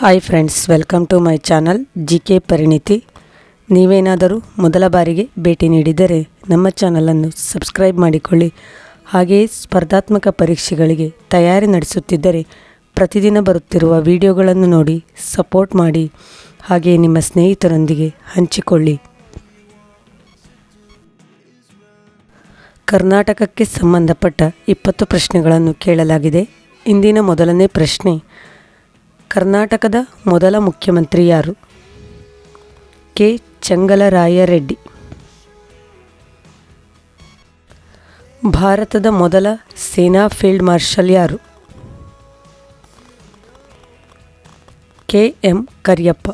Hi friends welcome to my channel G K Parinithi ನೀವೇನಾದರೂ ಮೊದಲ ಬಾರಿಗೆ ಭೇಟಿ ನೀಡಿದರೆ ನಮ್ಮ ಚಾನಲನ್ನು ಸಬ್ಸ್ಕ್ರೈಬ್ ಮಾಡಿಕೊಳ್ಳಿ. ಹಾಗೆಯೇ ಸ್ಪರ್ಧಾತ್ಮಕ ಪರೀಕ್ಷೆಗಳಿಗೆ ತಯಾರಿ ನಡೆಸುತ್ತಿದ್ದರೆ ಪ್ರತಿದಿನ ಬರುತ್ತಿರುವ ವಿಡಿಯೋಗಳನ್ನು ನೋಡಿ ಸಪೋರ್ಟ್ ಮಾಡಿ. ಹಾಗೆಯೇ ನಿಮ್ಮ ಸ್ನೇಹಿತರೊಂದಿಗೆ ಹಂಚಿಕೊಳ್ಳಿ. ಕರ್ನಾಟಕಕ್ಕೆ ಸಂಬಂಧಪಟ್ಟ ಇಪ್ಪತ್ತು ಪ್ರಶ್ನೆಗಳನ್ನು ಕೇಳಲಾಗಿದೆ. ಇಂದಿನ ಮೊದಲನೇ ಪ್ರಶ್ನೆ ಕರ್ನಾಟಕದ ಮೊದಲ ಮುಖ್ಯಮಂತ್ರಿ ಯಾರು? ಕೆ. ಚೆಂಗಲರಾಯರೆಡ್ಡಿ. ಭಾರತದ ಮೊದಲ ಸೇನಾ ಫೀಲ್ಡ್ ಮಾರ್ಷಲ್ ಯಾರು? ಕೆ. ಎಂ. ಕರಿಯಪ್ಪ.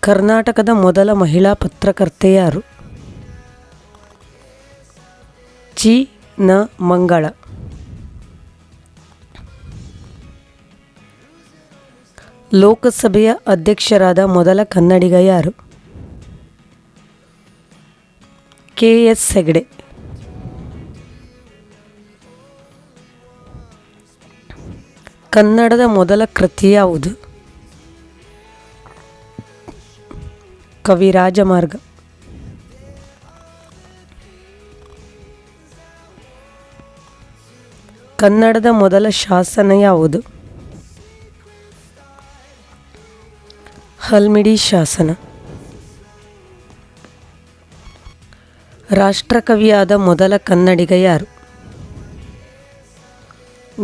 ಕರ್ನಾಟಕದ ಮೊದಲ ಮಹಿಳಾ ಪತ್ರಕರ್ತೆ ಯಾರು? ಚಿ ನ ಮಂಗಳ ಲೋಕಸಭೆಯ ಅಧ್ಯಕ್ಷರಾದ ಮೊದಲ ಕನ್ನಡಿಗ ಯಾರು? K S Hegde. ಕನ್ನಡದ ಮೊದಲ ಕೃತಿ ಯಾವುದು? ಕವಿರಾಜಮಾರ್ಗ ಕನ್ನಡದ ಮೊದಲ ಶಾಸನ ಯಾವುದು? ಹಲ್ಮಿಡಿ ಶಾಸನ. ರಾಷ್ಟ್ರಕವಿಯಾದ ಮೊದಲ ಕನ್ನಡಿಗ ಯಾರು?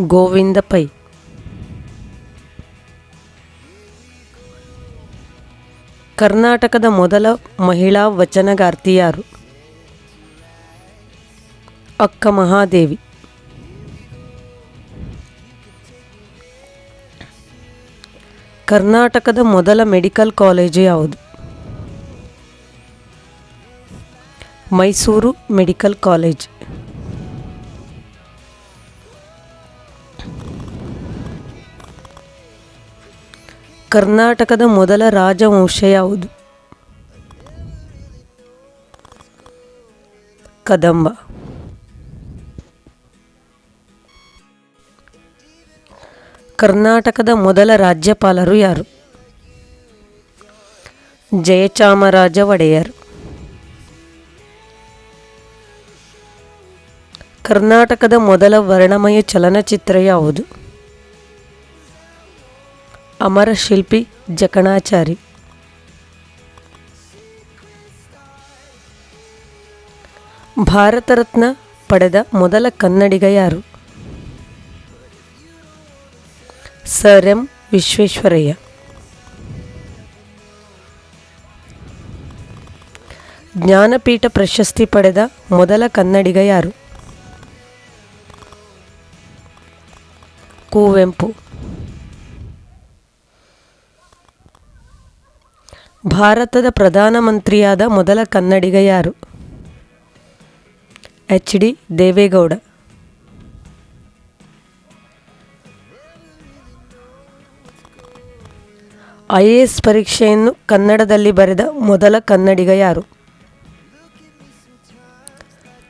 ಗೋವಿಂದ ಪೈ. ಕರ್ನಾಟಕದ ಮೊದಲ ಮಹಿಳಾ ವಚನಗಾರ್ತಿ ಯಾರು? ಅಕ್ಕ ಮಹಾದೇವಿ. ಕರ್ನಾಟಕದ ಮೊದಲ ಮೆಡಿಕಲ್ ಕಾಲೇಜು ಯಾವುದು? Mysuru medical college. ಕರ್ನಾಟಕದ ಮೊದಲ ರಾಜವಂಶ ಯಾವುದು? ಕದಂಬ. ಕರ್ನಾಟಕದ ಮೊದಲ ರಾಜ್ಯಪಾಲರು ಯಾರು? ಜಯಚಾಮರಾಜ ಒಡೆಯರ್. ಕರ್ನಾಟಕದ ಮೊದಲ ವರ್ಣಮಯ ಚಲನಚಿತ್ರ ಯಾವುದು? ಅಮರ ಶಿಲ್ಪಿ ಜಕಣಾಚಾರಿ. ಭಾರತ ರತ್ನ ಪಡೆದ ಮೊದಲ ಕನ್ನಡಿಗ ಯಾರು? Sir M Visvesvaraya. ಜ್ಞಾನಪೀಠ ಪ್ರಶಸ್ತಿ ಪಡೆದ ಮೊದಲ ಕನ್ನಡಿಗ ಯಾರು? ಕುವೆಂಪು. ಭಾರತದ ಪ್ರಧಾನಮಂತ್ರಿಯಾದ ಮೊದಲ ಕನ್ನಡಿಗ ಯಾರು? H D Devegowda. I A S ಪರೀಕ್ಷೆಯನ್ನು ಕನ್ನಡದಲ್ಲಿ ಬರೆದ ಮೊದಲ ಕನ್ನಡಿಗ ಯಾರು?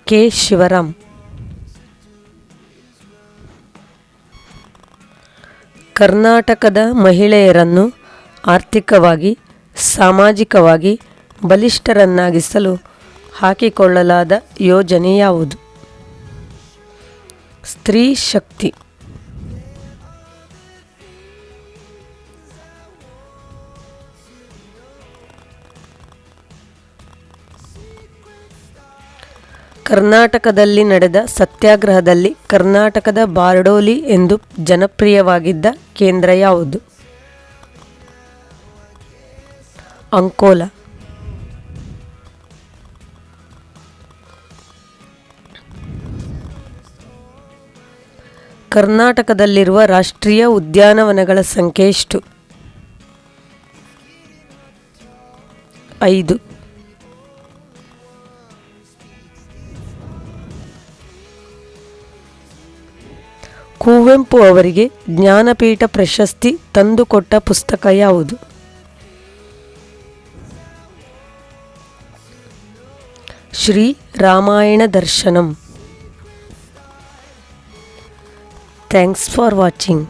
ಕೆ. ಶಿವರಾಮ್. ಕರ್ನಾಟಕದ ಮಹಿಳೆಯರನ್ನು ಆರ್ಥಿಕವಾಗಿ, ಸಾಮಾಜಿಕವಾಗಿ ಬಲಿಷ್ಠರನ್ನಾಗಿಸಲು ಹಾಕಿಕೊಳ್ಳಲಾದ ಯೋಜನೆ ಯಾವುದು? ಸ್ತ್ರೀ ಶಕ್ತಿ. ಕರ್ನಾಟಕದಲ್ಲಿ ನಡೆದ ಸತ್ಯಾಗ್ರಹದಲ್ಲಿ ಕರ್ನಾಟಕದ ಬಾರ್ಡೋಲಿ ಎಂದು ಜನಪ್ರಿಯವಾಗಿದ್ದ ಕೇಂದ್ರ ಯಾವುದು? ಅಂಕೋಲಾ. ಕರ್ನಾಟಕದಲ್ಲಿರುವ ರಾಷ್ಟ್ರೀಯ ಉದ್ಯಾನವನಗಳ ಸಂಖ್ಯೆ ಎಷ್ಟು? ಐದು. ಕುವೆಂಪು ಅವರಿಗೆ ಜ್ಞಾನಪೀಠ ಪ್ರಶಸ್ತಿ ತಂದುಕೊಟ್ಟ ಪುಸ್ತಕ ಯಾವುದು Shri Ramayana Darshanam thanks for watching